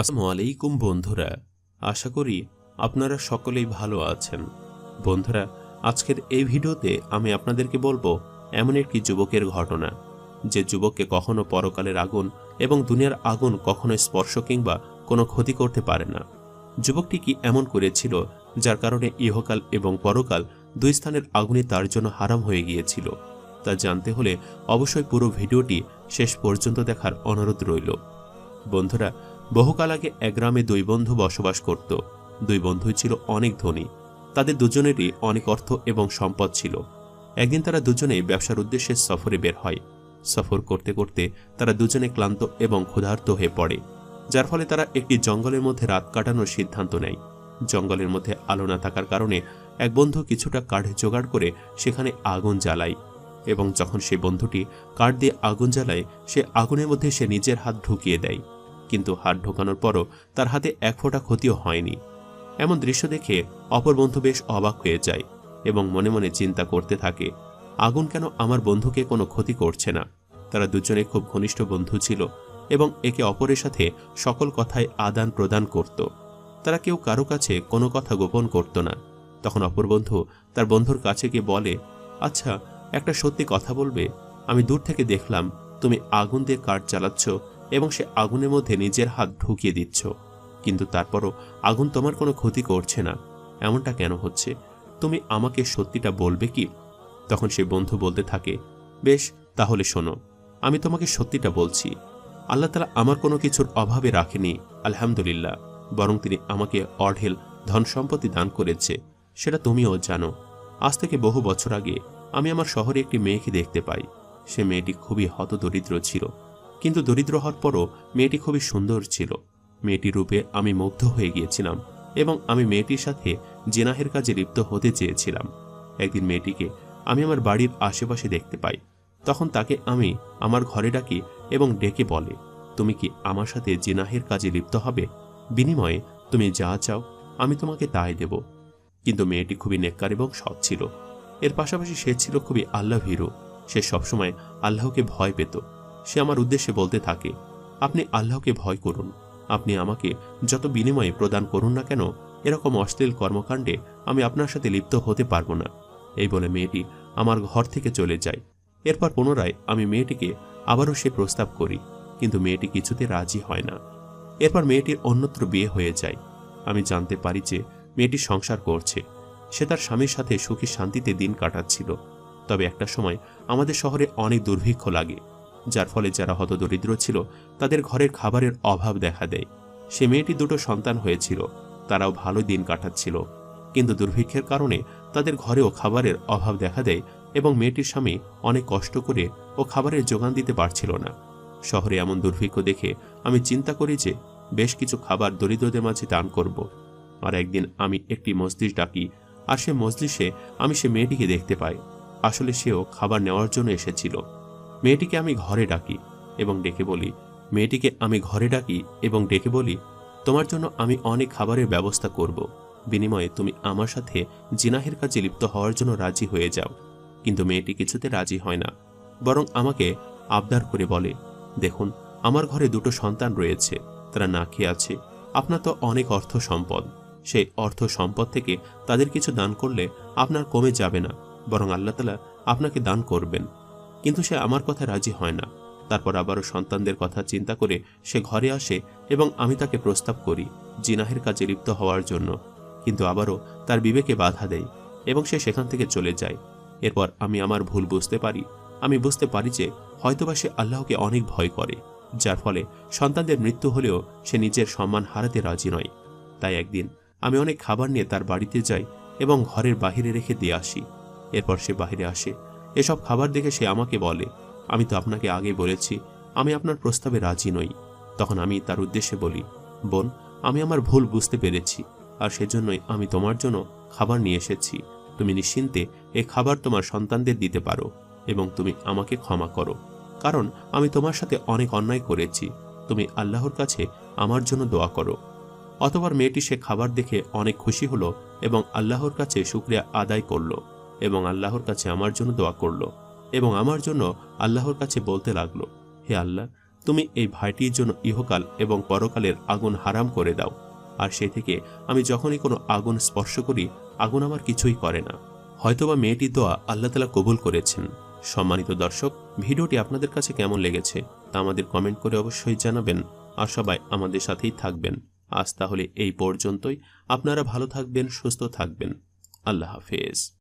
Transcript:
আসসালামু আলাইকুম বন্ধুরা, আশা করি আপনারা সকলেই ভালো আছেন। বন্ধুরা, আজকের এই ভিডিওতে আমি আপনাদেরকে বলব এমন একটি যুবকের ঘটনা। যে যুবককে কখনো পরকালের আগুন এবং দুনিয়ার আগুন কখনো স্পর্শ কিংবা কোনো ক্ষতি করতে পারে না। যুবকটি কি এমন করেছিল যার কারণে ইহকাল এবং পরকাল দুই স্থানের আগুনে তার জন্য হারাম হয়ে গিয়েছিল? তা জানতে হলে অবশ্যই পুরো ভিডিওটি শেষ পর্যন্ত দেখার অনুরোধ রইল। বন্ধুরা বহুকাল আগে এক গ্রামে দুই বন্ধু বসবাস করত। দুই বন্ধুই ছিল অনেক ধনী। তাদের দুজনেরই অনেক অর্থ এবং সম্পদ ছিল। একদিন তারা দুজনেই ব্যবসার উদ্দেশ্যে সফরে বের হয়। সফর করতে করতে তারা দুজনে ক্লান্ত এবং ক্ষুধার্ত হয়ে পড়ে, যার ফলে তারা একটি জঙ্গলের মধ্যে রাত কাটানোর সিদ্ধান্ত নেয়। জঙ্গলের মধ্যে আলো না থাকার কারণে এক বন্ধু কিছুটা কাঠ জোগাড় করে সেখানে আগুন জ্বালায় এবং যখন সেই বন্ধুটি কাঠ দিয়ে আগুন জ্বালায়, সে আগুনের মধ্যে সে নিজের হাত ঢুকিয়ে দেয়। কিন্তু হাত ঢোকানোর পরও তার হাতে এক ফোঁটা ক্ষতিও হয়নি। এমন দৃশ্য দেখে অপর বন্ধু বেশ অবাক হয়ে যায় এবং মনে মনে চিন্তা করতে থাকে, আগুন কেন আমার বন্ধুকে কোনো ক্ষতি করছে না? তারা দুজনে খুব ঘনিষ্ঠ বন্ধু ছিল এবং একে অপরের সাথে সকল কথায় আদান প্রদান করত। তারা কেউ কারও কাছে কোনো কথা গোপন করত না। তখন অপর বন্ধু তার বন্ধুর কাছে গিয়ে বলে আচ্ছা একটা সত্যি কথা বলবে। আমি দূর থেকে দেখলাম, তুমি আগুন দিয়ে কাঠ জ্বালাচ্ছ এবং সে আগুনের মধ্যে নিজের হাত ঢুকিয়ে দিচ্ছ। কিন্তু তারপরও আগুন তোমার কোনো ক্ষতি করছে না। এমনটা কেন হচ্ছে? তুমি আমাকে সত্যিটা বলবে কি? তখন সে বন্ধু বলতে থাকে, বেশ, তাহলে শোনো, আমি তোমাকে সত্যিটা বলছি। আল্লাহ তালা আমার কোনো কিছুর অভাবে রাখেনি, আলহামদুলিল্লাহ। বরং তিনি আমাকে অঢেল ধন সম্পত্তি দান করেছে, সেটা তুমিও জানো। আজ থেকে বহু বছর আগে আমি আমার শহরে একটি মেয়েকে দেখতে পাই। সে মেয়েটি খুবই হতদরিদ্র ছিল। কিন্তু দরিদ্র হওয়ার পরও মেয়েটি খুবই সুন্দর ছিল। মেয়েটি রূপে আমি মুগ্ধ হয়ে গিয়েছিলাম এবং আমি মেয়েটির সাথে জেনাহের কাজে লিপ্ত হতে চেয়েছিলাম। একদিন মেয়েটিকে আমি আমার বাড়ির আশেপাশে দেখতে পাই। তখন তাকে আমি আমার ঘরে ডাকি এবং ডেকে বলে, তুমি কি আমার সাথে জেনাহের কাজে লিপ্ত হবে? বিনিময়ে তুমি যা চাও, আমি তোমাকে তাই দেব। কিন্তু মেয়েটি খুবই নেককার এবং সৎ ছিল। এর পাশাপাশি সে ছিল খুবই আল্লাহ ভীরু সে সবসময় আল্লাহকে ভয় পেত। সে আমার উদ্দেশ্যে বলতে থাকে, আপনি আল্লাহকে ভয় করুন। আপনি আমাকে যত বিনিময়ে প্রদান করুন না কেন, এরকম অশ্লীল কর্মকাণ্ডে আমি আপনার সাথে লিপ্ত হতে পারব না। এই বলে মেয়েটি আমার ঘর থেকে চলে যায়। এরপর পুনরায় আমি মেয়েটিকে আবারও সে প্রস্তাব করি, কিন্তু মেয়েটি কিছুতে রাজি হয় না। এরপর মেয়েটির অন্যত্র বিয়ে হয়ে যায়। আমি জানতে পারি যে মেয়েটি সংসার করছে। সে তার স্বামীর সাথে সুখী শান্তিতে দিন কাটাচ্ছিল। তবে একটা সময় আমাদের শহরে অনেক দুর্ভিক্ষ লাগে। যার ফলে যারা হতদরিদ্র ছিল, তাদের ঘরের খাবারের অভাব দেখা দেয়। সে মেয়েটি দুটো সন্তান হয়েছিল, তারাও ভালো দিন কাটাচ্ছিল। কিন্তু দুর্ভিক্ষের কারণে তাদের ঘরেও খাবারের অভাব দেখা দেয় এবং মেয়েটির স্বামী অনেক কষ্ট করে ও খাবারের যোগান দিতে পারছিল না। শহরে এমন দুর্ভিক্ষ দেখে আমি চিন্তা করি যে, বেশ কিছু খাবার দরিদ্রদের মাঝে দান করব। আর একদিন আমি একটি মসজিদ ডাকি, আর সে মজলিসে আমি সে মেয়েটিকে দেখতে পাই। আসলে সেও খাবার নেওয়ার জন্য এসেছিল। মেয়েটিকে আমি ঘরে ডাকি এবং ডেকে বলি, মেয়েটিকে আমি ঘরে ডাকি এবং ডেকে বলি, তোমার জন্য আমি অনেক খাবারের ব্যবস্থা করব। বিনিময়ে তুমি আমার সাথে জিনাহের কাজে লিপ্ত হওয়ার জন্য রাজি হয়ে যাও। কিন্তু মেয়েটি কিছুতে রাজি হয় না, বরং আমাকে আবদার করে বলে, দেখুন, আমার ঘরে দুটো সন্তান রয়েছে, তারা না খেয়ে আছে। আপনার তো অনেক অর্থ সম্পদ। সেই অর্থ সম্পদ থেকে তাদের কিছু দান করলে আপনার কমে যাবে না, বরং আল্লাহ তালা আপনাকে দান করবেন। কিন্তু সে আমার কথা রাজি হয় না। তারপর আবারও সন্তানদের কথা চিন্তা করে সে ঘরে আসে এবং আমি তাকে প্রস্তাব করি জিনাহের কাজে লিপ্ত হওয়ার জন্য। কিন্তু আবারও তার বিবেকে বাধা দেয় এবং সে সেখান থেকে চলে যায়। এরপর আমি আমার ভুল বুঝতে পারি। আমি বুঝতে পারি যে হয়তোবা সে আল্লাহকে অনেক ভয় করে, যার ফলে সন্তানদের মৃত্যু হলেও সে নিজের সম্মান হারাতে রাজি নয়। তাই একদিন আমি অনেক খাবার নিয়ে তার বাড়িতে যাই এবং ঘরের বাহিরে রেখে দিয়ে আসি। এরপর সে বাহিরে আসে এসব খাবার দেখে সে আমাকে বলে, আমি তো আপনাকে আগে বলেছি, আমি আপনার প্রস্তাবে রাজি নই। তখন আমি তার উদ্দেশ্যে বলি, বোন, আমি আমার ভুল বুঝতে পেরেছি, আর সেজন্যই আমি তোমার জন্য খাবার নিয়ে এসেছি। তুমি নিশ্চিন্তে এ খাবার তোমার সন্তানদের দিতে পারো এবং তুমি আমাকে ক্ষমা করো, কারণ আমি তোমার সাথে অনেক অন্যায় করেছি। তুমি আল্লাহর কাছে আমার জন্য দোয়া করো। অতবার মেয়েটি সে খাবার দেখে অনেক খুশি হলো এবং আল্লাহর কাছে শুক্রিয়া আদায় করল। এবং আল্লাহর কাছে আমার জন্য দোয়া করল এবং আমার জন্য আল্লাহর কাছে বলতে লাগল, হে আল্লাহ, তুমি এই ভাইটির জন্য ইহকাল এবং পরকালের আগুন হারাম করে দাও, আর সে থেকে আমি যখনই কোনো আগুন স্পর্শ করি, আগুন আমার কিছুই করে না। হয়তোবা মেয়েটির দোয়া আল্লাহ তালা কবুল করেছেন। সম্মানিত দর্শক, ভিডিওটি আপনাদের কাছে কেমন লেগেছে তা আমাদের কমেন্ট করে অবশ্যই জানাবেন, আর সবাই আমাদের সাথেই থাকবেন। আজ তাহলে এই পর্যন্তই। আপনারা ভালো থাকবেন, সুস্থ থাকবেন। আল্লাহ হাফেজ।